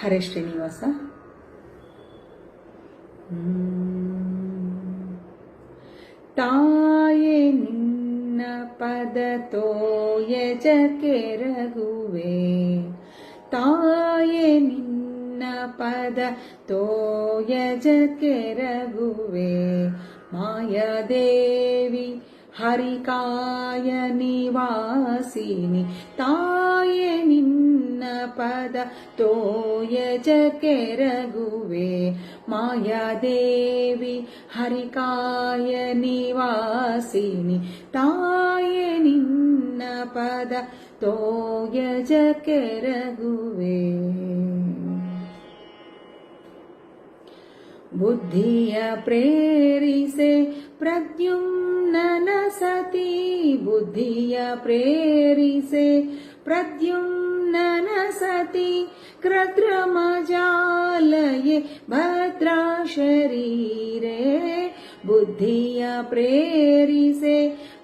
ಹರೇ ಶ್ರೀನಿವಾಸ ತಾಯೆ ನಿನ್ನ ಪದ ತೋಯಜ ಕೆರಗುವೆ ತಾಯೆ ನಿನ್ನ ಪದ ತೋಯಜ ಕೆರಗುವೆ ಮಾಯದೇವಿ ಹರಿಕಾಯ ನಿವಾಸಿನಿ ತಾಯೆ ನಿನ್ನ ಪದ ತೋಯಜ ಕೆರಗುವೆ ಮಾಯಾದೇವಿ ಹರಿಕಾಯ ನಿವಾಸಿನಿ ತಾಯೆ ನಿನ್ನ ಪದ ತೋಯಜ ಕೆರಗುವೆ ಬುದ್ಧಿಯ ಪ್ರೇರಿಸೆ ಪ್ರದ್ಯುಮ್ನನ प्रद्युम्ननसति बुद्धिया प्रेरिसे प्रद्युम्ननसति कृद्रमजालये भद्राशरीरे बुद्धिया प्रेरिसे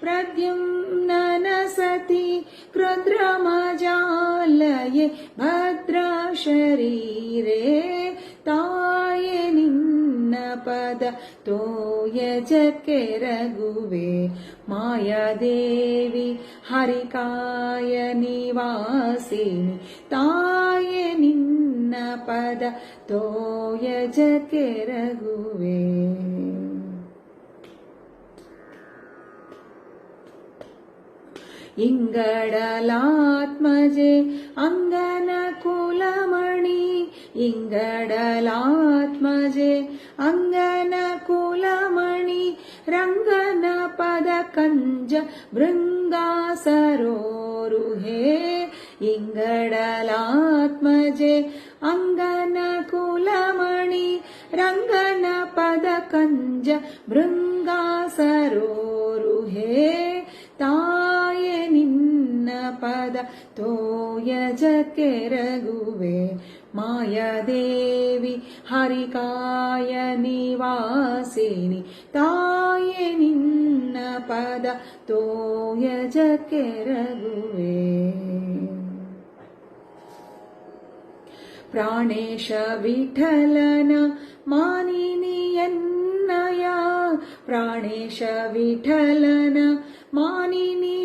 प्रद्युम्ननसति भद्रा भद्राशरीरे पद तो यजकेरगुवे मायदे हरिकाय निवासि ताय निन्न पद निनपदो यजकेरगुवे इडलात्मजे अङ्गनकुलमणि इङ्गडलात्मजे अङ्गनकूलमणि रङ्गनपदकंज भृङ्गरोरुहे इङ्गडलात्मजे अङ्गनकूलमणि रङ्गनपदकंज भृङ्गरोरुहे ो यजकेरगुवे मायदेवि हरिकायनिवासिनि तायिनि न पद तो यजके रगुवे प्राणेश विठलन मानिनियन्नया प्राणेश विठलन मानिनि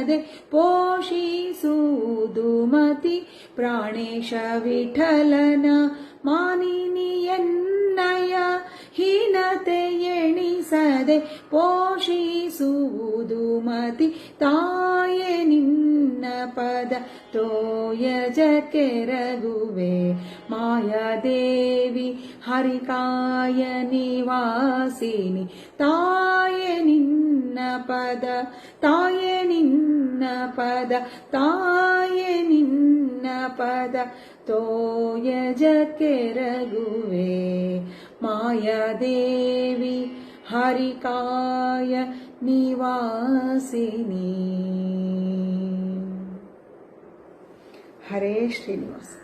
ಎಣಿಸದೆ ಪೋಷಿಸುವುದು ಮತಿ ಪ್ರಾಣೇಶ ವಿಠಲನ ಮಾನಿನಿಯನ್ನಯ ಹೀನತೆ ಎಣಿಸದೆ ಪೋಷಿಸುವುದು ಮತಿ ತಾಯೆ ನಿನ್ನ ಪದ ತೋಯಜ ಕೆರಗುವೆ ಮಾಯಾದೇವಿ ಹರಿಕಾಯ ನಿವಾಸಿನಿ ತಾಯೆ ನಿನ್ನ ಪದ ತಾಯೆ ನಿನ್ನ ಪದ ತಾಯೆ ನಿನ್ನ ಪದ ತೋಯಜ ಕೆರಗುವೆ ಮಾಯಾದೇವಿ हरिकाय निवासिनी हरे श्रीनिवास